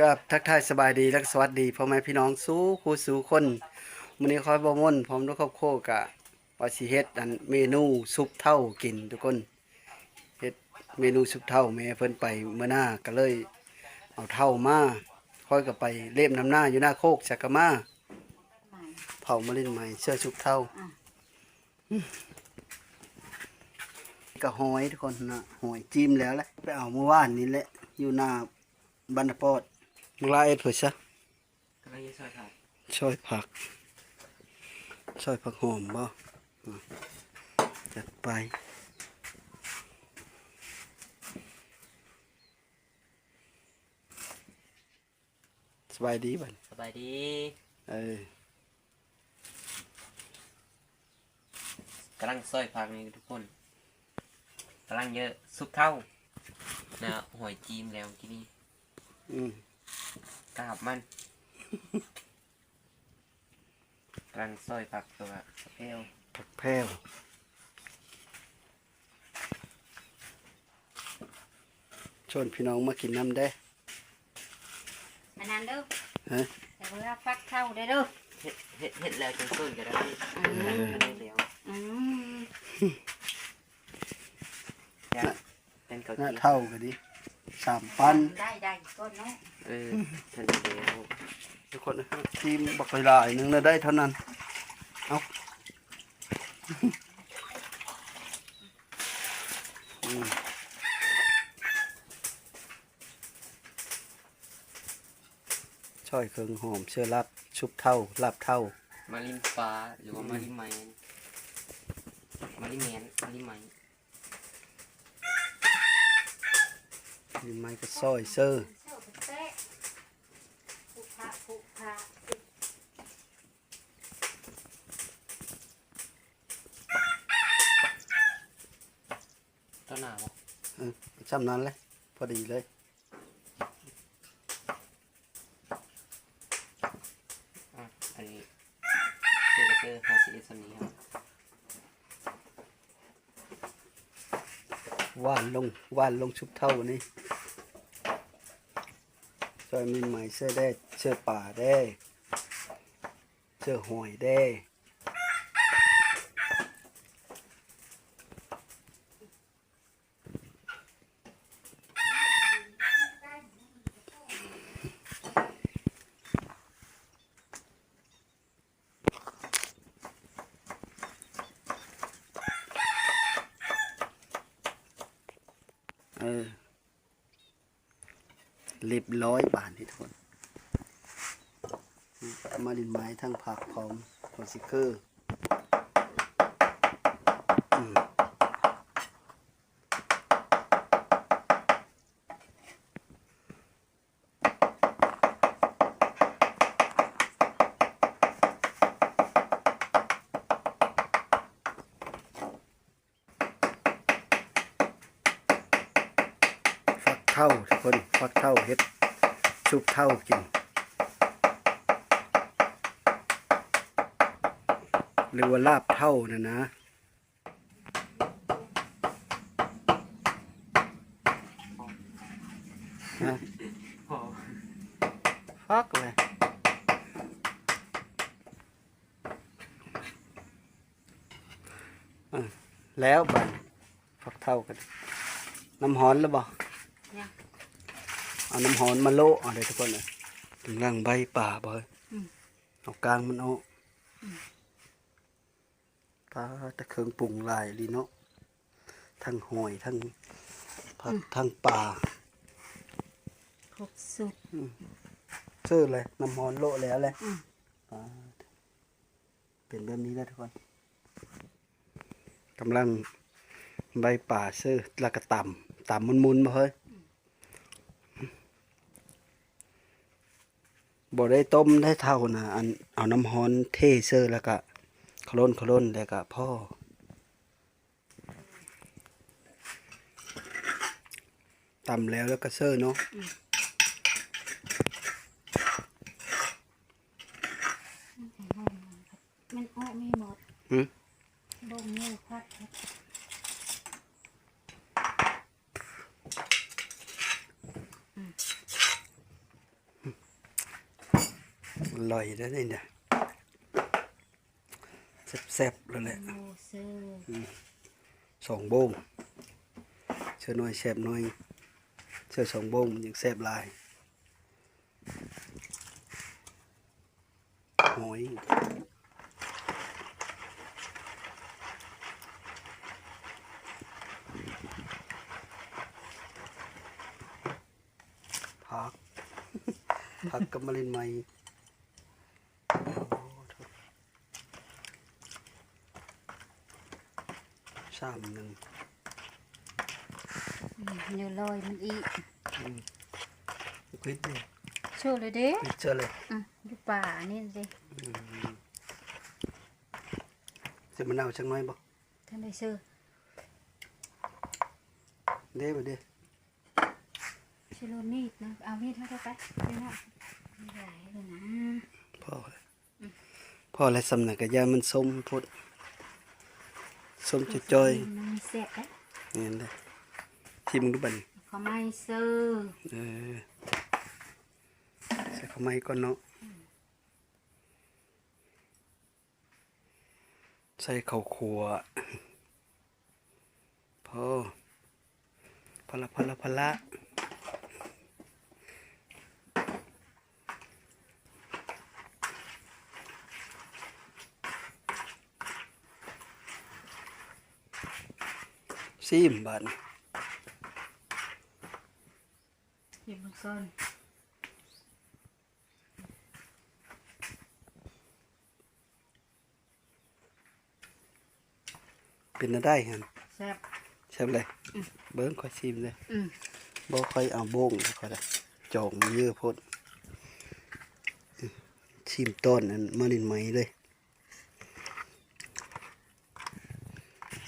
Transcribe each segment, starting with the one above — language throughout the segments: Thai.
กับทักทายสบายดีและสวัสดีพ่อแม่พี่น้องสู้ครูสู่คนมื้อนี้คอยบ่มนพร้อมด้วยครอบครัวกะว่าสิเฮ็ดอันเมนูซุปเท่ากินทุกคนเฮ็ดเมนูซุปเท่าแม่เพิ่นไปเมื่อหน้าก็เลยเอาเท่ามาคอยก็ไปเล่มน้ำหน้าอยู่หน้าโคกสักกมาเผามาเล่นใหม่เสื้อซุปเท่าก็หอยทุกคนนะหอยจิ้มแล้วแหละไปเอาเมื่อวานนี้แหละอยู่หน้า บันดาปอดมึงลาเอ็ดเผื่อซะก็เลยช่วยครับช่อยผัก ช่อยผักหอมบ่อะจัดไปสบายดีบันสบายดี เออกำลังซอยผักนี่ทุกคนกำลังเยอะซุปเท่านะหอยจีมแล้วที่นี่ อืมกราบมันกำลังซอยผักตัวสเปลผักแพรวชวนพี่น้องมากินน้ำได้อันนั้นเด้อฮะ แต่เวลาฟักเข้าได้อเด้อเห็ดเห็ดเห็ดแล้วจนต้นก็ได้อือันมนี้เดียวอืมจะเป็นเกาหน้าจีเท่ากันดิ สามปันได้ได้ก้นเนาะเออทันเดียวทุกคนนะทีมบักไปหลายหนึงนะได้เท่านั้น เอาอืมช่อยเครื่องหอมเชื่อรับชุบเท่าลาบเท่า มาลิมฟ้าหรือว่ามาลิมไมนมาลิมแมนมาลิมไม นนี่ไม้ก็ซอยเซอร์เจ้าเตะผูกผ้าผูกผ้าต้นหนาวเออจำนั้นเลยพอดีเลยอะอันนี้เจอเจอฮาซิเอสนี้ครับว่านลงว่านลงชุบเท่านี่ ซอยมีไหมเสื้อได้เสื้อป่าได้เสื้อหอยได้ เออเรียบร้อยบานที่ทุกคน มาดินไม้ทั้งผักพร้อมพอสิเกอร์มฟักเท่าทุกคนฟักเท่าเฮ็ดชุบเท่ากิน หรือว่าลาบเท่านะนะฮะพอฟักเลยแล้วบันฟักเท่ากัน น้ำหอนแล้วบ่เนี่ยเอาน้ำหอนมาโลเอาเลยทุกคนเลยถึงร่างใบป่าบ่อยอืมเอากลางมันเอา ปลาตะเคิงปรุงหลายลีเนาะทั้งหอยทั้งผักทั้งปลาครบสุดซื้อเลยน้ำหอนโลแล้วเลยอืมปลาเป็นแบบนี้แล้วทุกคนกำลังใบป่าซื้อแล้วก็ต่ำต่ำมุนๆมาเฮ้ยบ่ได้ต้มได้เท่านะอันเอาน้ำฮ้อนเทเซอร์แล้วก็ ขล้นขล้นแล้วก็พ่อตำแล้วแล้วก็เซอร์เนาะมันออกไม่หมดหืมบ่งเนี่ยพักครับอร่อยได้อนี่เนี่ย แซ่บๆแล้วแหละโมเซอร์สองโบงเชื่อหน่อยแซ่บหน่อยเชื่อสองโบงมันยังแซ่บหลายหอยผักผักกับมะเร็งไหมามหนึ่งเนื้อลอยมันอีกควิดเนี่ยช่วยเลยเด้ควิดเจอเลยอะดูป่านี่สิจะมะนาวจังน้อยบ่ท่านได้ซื้อเด้บ่เด้ชิโรมีดนะเอามีดเท่าไปไปนะไม่ไหลเลยนะพ่อพ่อและสำนักกะยามันส้มพุด ส้มจะจอยมันเสร็จแล้วๆนี่นเด้ทิมดูบัดนเขาไม่ซื้อเออใส่ข้าวไม้ก่อนเนาะใส่ข้าวคั่วพ่อพะละพะละพะละ ซิมบาดนหยิบมาก่อนเป็นอะไรฮันแซ่บใช่เลยเบิ้งค่อยซิมเลยอืมบ่ค่อยเอาโบ้งค่อยได้จองมันเยอะโพดชิมต้นนั้นมาลินไหมเลย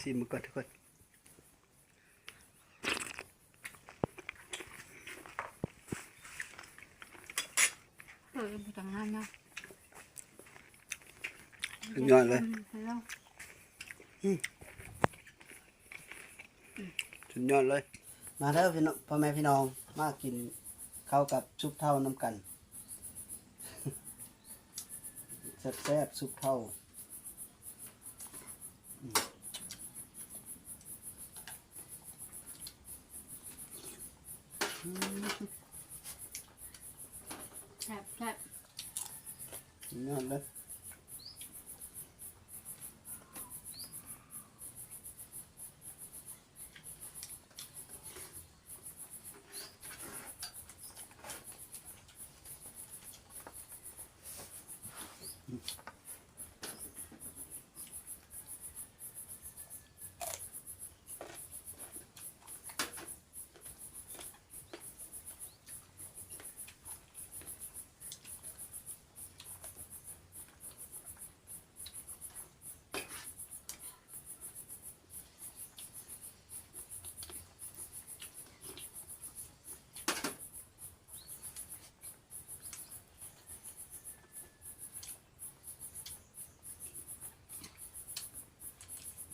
ชิมมาก่อนทุกคน เออไปทา งนั้นนะสุดยอดเลยอืมแล้วสุดยอดเลย มาแล้วพี่น้องพ่อแม่พี่น้องมากินข้าวกับซุปเท่าน้ำกันแซ่บๆซุปเท่า แซ่บแซ่บ สุดย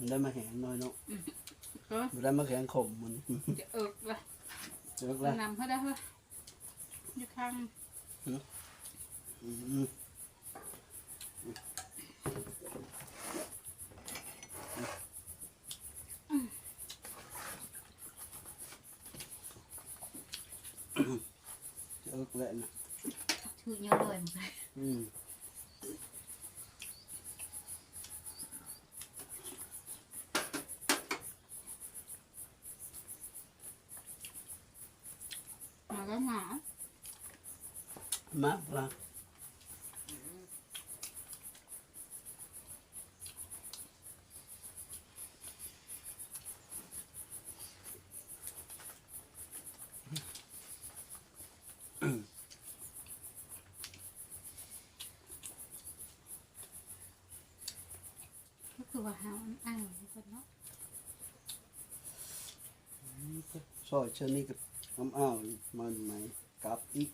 มันได้มาแข็งหน่อยเนาะเออมันได้มาแข็งขมมันจะเอิกว่ะเลิกแล้วนำเขาได้เฮ้ยอยู่ข้างอืมเลิกแล้วนะถือเยอะเลย อืม มาแล้วหนา mát là Ừ. ก็คือว่าหาอันอ่างคนเนาะ rồi cho nên cái ấm ảo mà mày cặp ít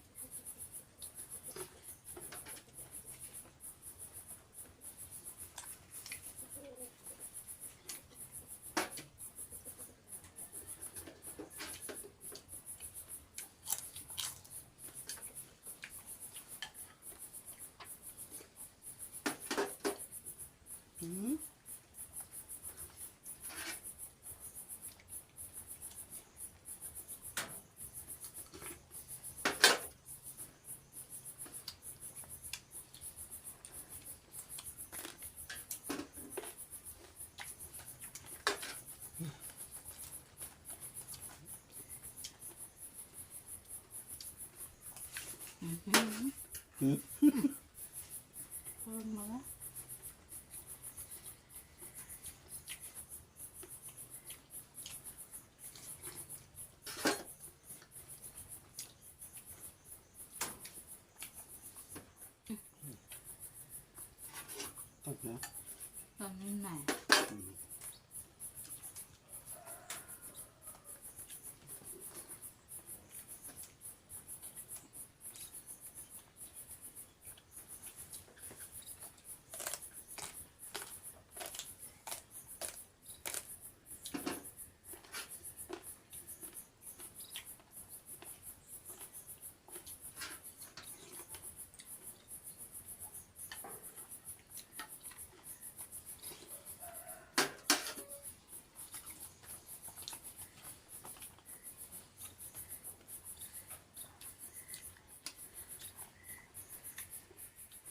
อืมหืมเพิ่มมาแล้ว ต้นเนาะ ตอนนี้ไหน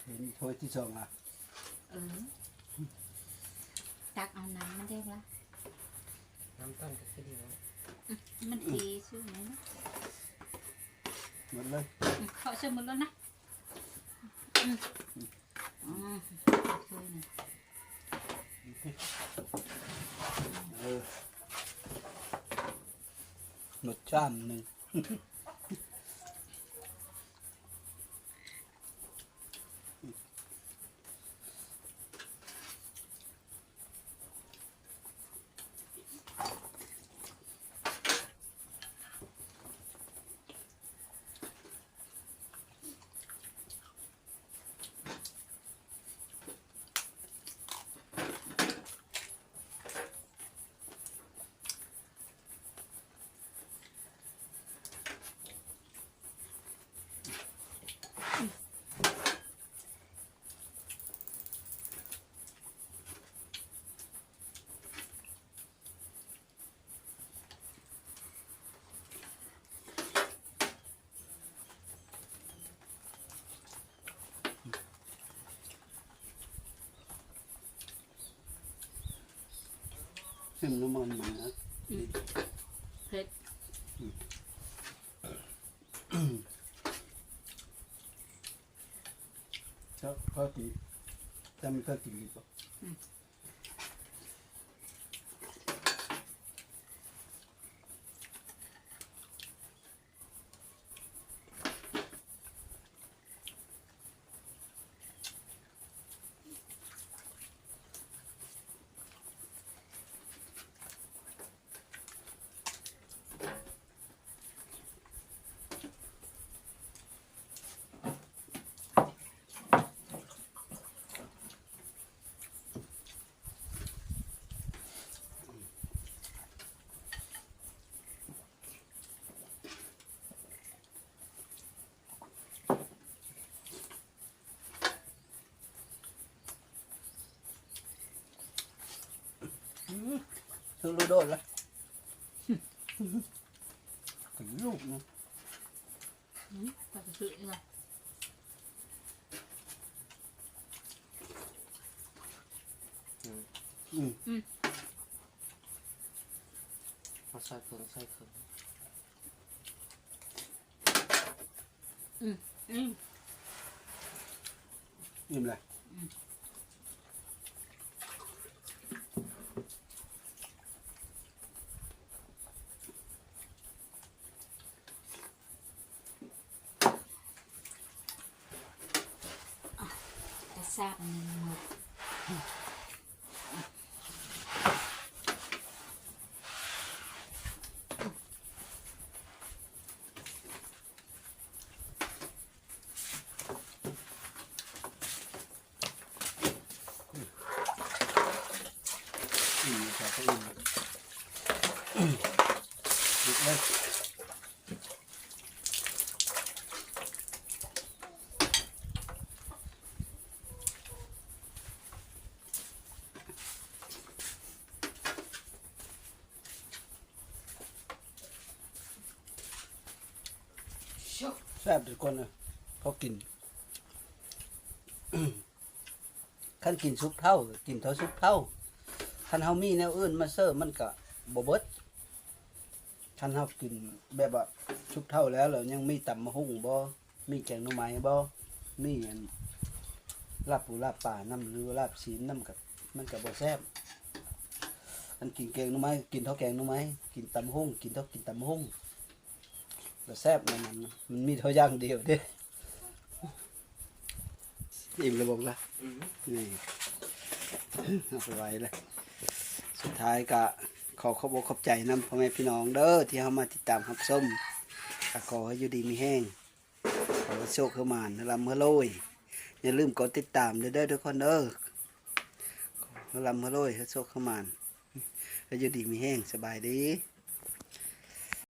เห็น ถ้วยที่สองอะเออ ตักเอาน้ำมันได้ละน้ำต้นก็คือดีนะมันดีชื่อไหนนะหมดเลยเขาชื่อมันแล้วนะอืมอืมช่วยหน่อยเออหมดจ้ามหนึ่ง ซึ่งน้ำมันมันนะเผ็ดเขาเขากินจำเขากินดีก ว่าซื้อรูโดดละถึงลูกนะอืมปลาสุดเลย อืม เอาใส่เครื่องใส่เครื่อง อืม ยิ้มเลย จะซาบมันหมด อืมใส่ก็อิ่มอืมลุกเลย แซ่บทุกคนนะเขากินขั้นกินซุปเท่า กินเท่าซุปเท่าคันเฮามีแนวอื่นมาเสิร์ฟมันก็บ่เบิดคันเฮากินแบบว่าซุปเท่าแล้วแล้วยังมีตำมะฮุ่งบ่มีแกงหน่อไม้บ่มีอันลาบปูลาบป่าน้ำหรือว่าลาบชีนน้ำกับมันกับบ่แซ่บอันกินแกงหน่อไม้กินเท่าแกงหน่อไม้กินตำหุ่งกินเท่ากินตำหุ่ง แซ่บมันมันมันมีเท่าอย่างเดียวเด้อิ่มระบบละอืมนี่เอาไปไว้เลยสุดท้ายก็ขอขอบอกขอบใจนำพ่อแม่พี่น้องเด้อที่เข้ามาติดตามรับชมก็ขอให้อยู่ดีมีแห้งขอให้โชคเข้ามานลำเมื่อโรยอย่าลืมกดติดตามเด้อเด้อทุกคนเด้อขอให้ลำเมื่อโรยให้โชคเข้ามานให้อยู่ดีมีแห้งสบายดี